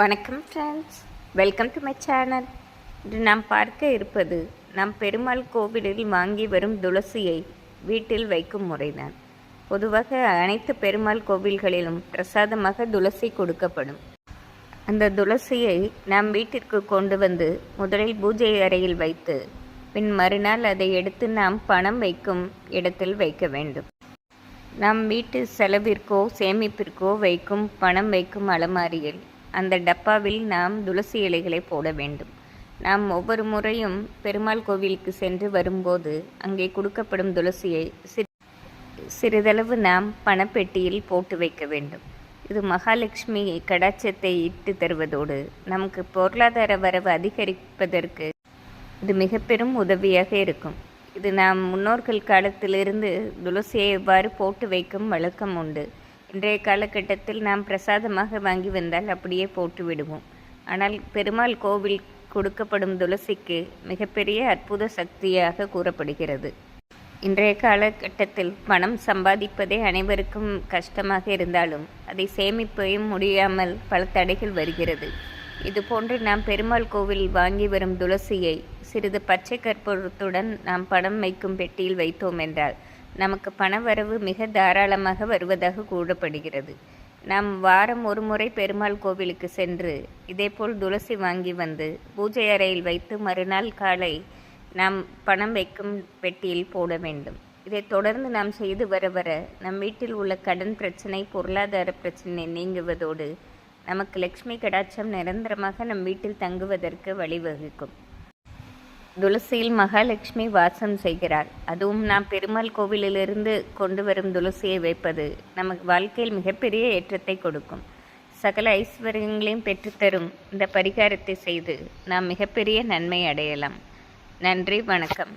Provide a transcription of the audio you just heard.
வணக்கம் friends welcome to my channel இன்று நாம் பார்க்க இருப்பது நம் பெருமாள் கோவிலில் வாங்கி வரும் துளசியை வீட்டில் வைக்கும் முறைதான். பொதுவாக அனைத்து பெருமாள் கோவில்களிலும் பிரசாதமாக துளசி கொடுக்கப்படும். அந்த துளசியை நாம் வீட்டிற்கு கொண்டு வந்து முதலில் பூஜை அறையில் வைத்து பின் மறுநாள் அதை எடுத்து நாம் பணம் வைக்கும் இடத்தில் வைக்க வேண்டும். நாம் வீட்டு செலவிற்கோ சேமிப்பிற்கோ வைக்கும் பணம் வைக்கும் அலமாரியில் அந்த டப்பாவில் நாம் துளசி இலைகளை போட வேண்டும். நாம் ஒவ்வொரு முறையும் பெருமாள் கோவிலுக்கு சென்று வரும்போது அங்கே கொடுக்கப்படும் துளசியை சிறிதளவு நாம் பணப்பெட்டியில் போட்டு வைக்க வேண்டும். இது மகாலட்சுமி கடாட்சத்தை இட்டு தருவதோடு நமக்கு பொருளாதார வரவு அதிகரிப்பதற்கு இது மிக பெரும் உதவியாக இருக்கும். இது நாம் முன்னோர்கள் காலத்திலிருந்து துளசியை எவ்வாறு போட்டு வைக்கும் வழக்கம் உண்டு. இன்றைய காலகட்டத்தில் நாம் பிரசாதமாக வாங்கி வந்தால் அப்படியே போட்டு விடுவோம். ஆனால் பெருமாள் கோவில் கொடுக்கப்படும் துளசிக்கு மிகப்பெரிய அற்புத சக்தியாக கூறப்படுகிறது. இன்றைய காலகட்டத்தில் பணம் சம்பாதிப்பதே அனைவருக்கும் கஷ்டமாக இருந்தாலும் அதை சேமிப்பையும் முடியாமல் பல தடைகள் வருகிறது. இதுபோன்று நாம் பெருமாள் கோவில் வாங்கி வரும் துளசியை சிறிது பச்சை கற்பூரத்துடன் நாம் பணம் வைக்கும் பெட்டியில் வைத்தோம் என்றால் நமக்கு பணவரவு மிக தாராளமாக வருவதாக கூறப்படுகிறது. நாம் வாரம் ஒரு முறை பெருமாள் கோவிலுக்கு சென்று இதேபோல் துளசி வாங்கி வந்து பூஜை அறையில் வைத்து மறுநாள் காலை நாம் பணம் வைக்கும் பெட்டியில் போட வேண்டும். இதை தொடர்ந்து நாம் செய்து வர வர நம் வீட்டில் உள்ள கடன் பிரச்சனை பொருளாதார பிரச்சனை நீங்குவதோடு நமக்கு லக்ஷ்மி கடாட்சம் நிரந்தரமாக நம் வீட்டில் தங்குவதற்கு வழிவகுக்கும். துளசியில் மகாலட்சுமி வாசம் செய்கிறார். அதுவும் நாம் பெருமாள் கோவிலிலிருந்து கொண்டு வரும் துளசியை வைப்பது நமக்கு வாழ்க்கையில் மிகப்பெரிய ஏற்றத்தை கொடுக்கும். சகல ஐஸ்வர்யங்களையும் பெற்றுத்தரும் இந்த பரிகாரத்தை செய்து நாம் மிகப்பெரிய நன்மை அடையலாம். நன்றி வணக்கம்.